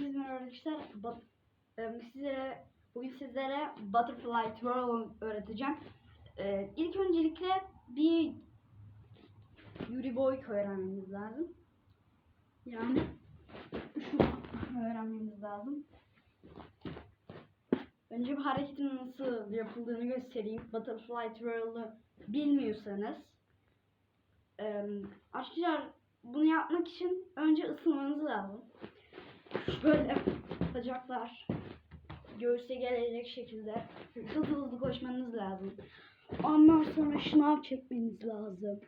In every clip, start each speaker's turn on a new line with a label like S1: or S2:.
S1: Hepinize merhaba arkadaşlar. Bat- em, sizlere bugün sizlere Butterfly Twirl öğreteceğim. Ee, ilk öncelikle bir Yuri Boy öğrenmemiz lazım. Yani şu öğrenmemiz lazım. Önce bu hareketin nasıl yapıldığını göstereyim. Butterfly Twirl'ı bilmiyorsanız. Em, arkadaşlar bunu yapmak için önce ısınmanız lazım. Böyle bacaklar göğüse gelecek şekilde hızlı hızlı koşmanız lazım. Ondan sonra şınav çekmeniz lazım.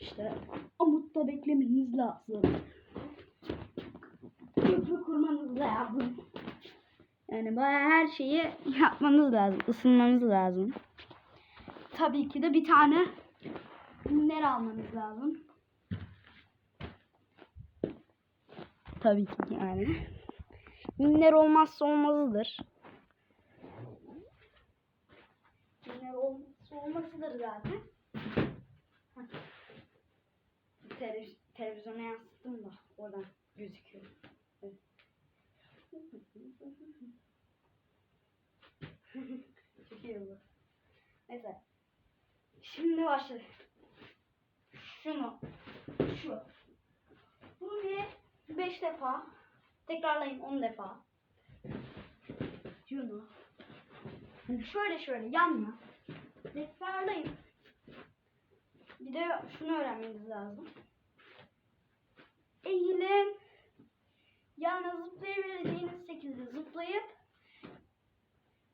S1: İşte amutta beklemeniz lazım. Köprü kurmanız lazım. Yani bayağı her şeyi yapmanız lazım. ısınmanız lazım. Tabii ki de bir tane minler almanız lazım. Tabii ki yani. Minler olmazsa olmazıdır. Minler olmazsa olmazıdır zaten. Televiz- televizyona yansıttım da oradan gözüküyor. Evet. Çok. Neyse. Şimdi başladık. Şunu. Şu. Bunu bir beş defa. Tekrarlayın on defa. Şunu. Hani şöyle şöyle yan yan. Tekrarlayın. Bir de şunu öğrenmeniz lazım. Eğilin. Yana zıplayabileceğiniz şekilde zıplayıp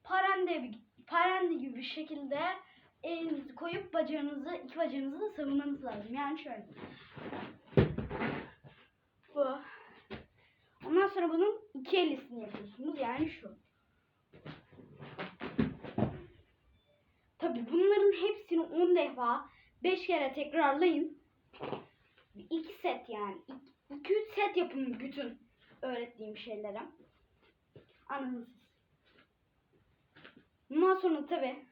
S1: parende, parende gibi bir şekilde elinizi koyup bacağınızı, iki bacağınızı da savunmanız lazım. Yani şöyle. Bu. Sonra bunun iki ellisini yapıyorsunuz. Yani şu. Tabi bunların hepsini 10 defa 5 kere tekrarlayın. 2 set yani. 2-3 set yapın bütün öğrettiğim şeylere. Anladınız. Bundan sonra tabi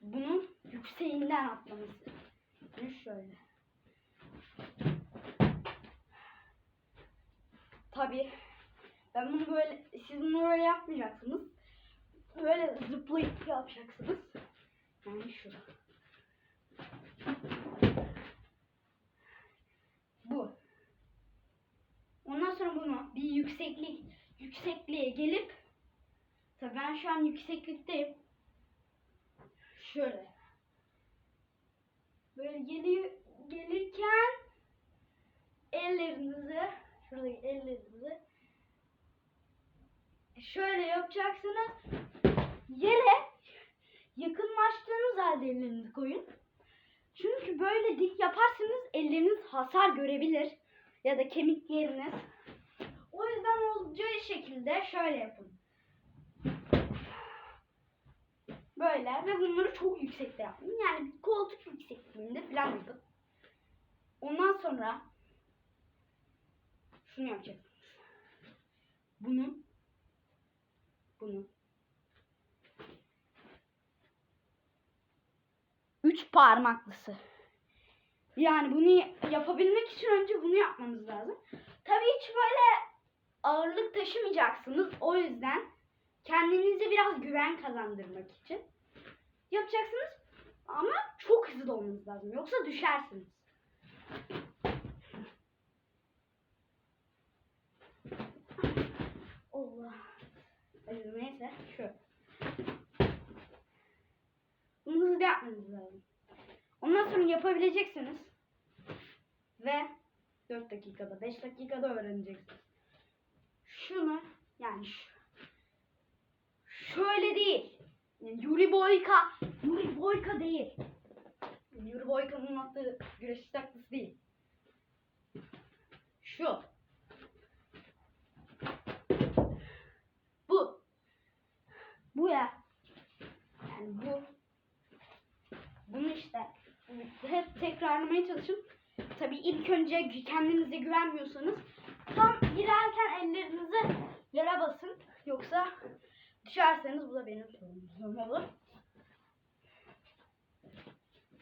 S1: bunun yükseğinden atlaması. Yani şöyle. Tabi ben bunu böyle siz bunu böyle yapmayacaksınız. Böyle zıplayıp yapacaksınız. Yani şu. Bu. Ondan sonra bunu bir yükseklik yüksekliğe gelip tabi ben şu an yükseklikteyim. Şöyle. Böyle geliyor gelirken ellerinizi şuradaki ellerinizi şöyle yapacaksınız. Yere yakınlaştığınız halde ellerinizi koyun. Çünkü böyle dik yaparsanız elleriniz hasar görebilir. Ya da kemikleriniz. O yüzden olacağı şekilde şöyle yapın. Böyle ve bunları çok yüksekte yapın. Yani koltuk yüksekliğinde falan yapın. Ondan sonra şunu yapacaksınız. Bunu bunu üç parmaklısı. Yani bunu yapabilmek için önce bunu yapmanız lazım. Tabii hiç böyle ağırlık taşımayacaksınız. O yüzden kendinize biraz güven kazandırmak için yapacaksınız. Ama çok hızlı olmanız lazım. Yoksa düşersiniz. Allah. Neyse şu. Bunu hızlı yapmanız lazım. Ondan sonra yapabileceksiniz. Ve 4 dakikada, 5 dakikada öğreneceksiniz. Şunu yani şu. Şöyle değil. Yani Yuri Boyka, Yuri Boyka değil. Yuri Boyka'nın attığı güreş taklısı değil. Şu. Bu. Bu ya. Yani bu. Bunu işte hep tekrarlamaya çalışın. Tabii ilk önce kendinize güvenmiyorsanız tam girerken ellerinizi yere basın. Yoksa düşerseniz bu da benim sorumluluğum olur.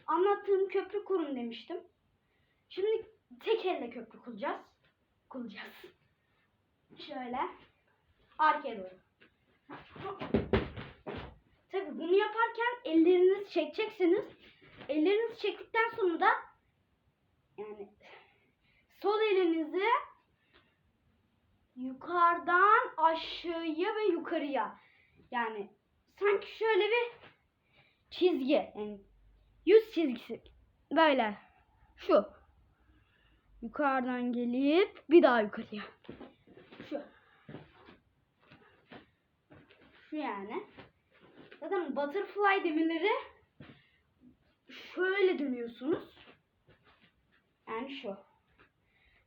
S1: Anlattığım köprü kurun demiştim. Şimdi tek elle köprü kuracağız. Kuracağız. Şöyle. Arkaya doğru. Tabii bunu yaparken ellerinizi çekeceksiniz. Ellerinizi çektikten sonra da yani sol elinizi yukarıdan aşağıya ve yukarıya. Yani sanki şöyle bir çizgi. Yani yüz çizgisi. Böyle. Şu. Yukarıdan gelip bir daha yukarıya. Şu. Şu yani. Zaten butterfly demirleri şöyle dönüyorsunuz. Yani şu.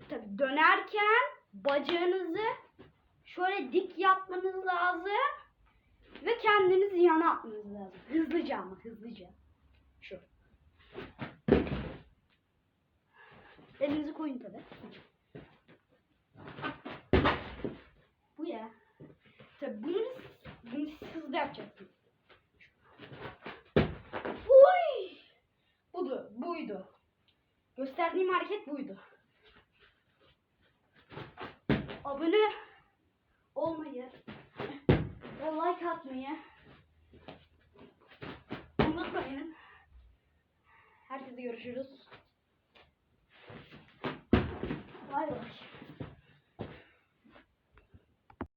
S1: Tabi dönerken bacağınızı şöyle dik yapmanız lazım ve kendinizi yana atmanız lazım. Hızlıca ama hızlıca. Şu. Elinizi koyun tabi bu ya tabi bunu biz, bunu siz hızlı yapacaksınız Uy! Budu, buydu. Gösterdiğim hareket buydu. Abone olmayı ve like atmayı unutmayın. Herkese görüşürüz.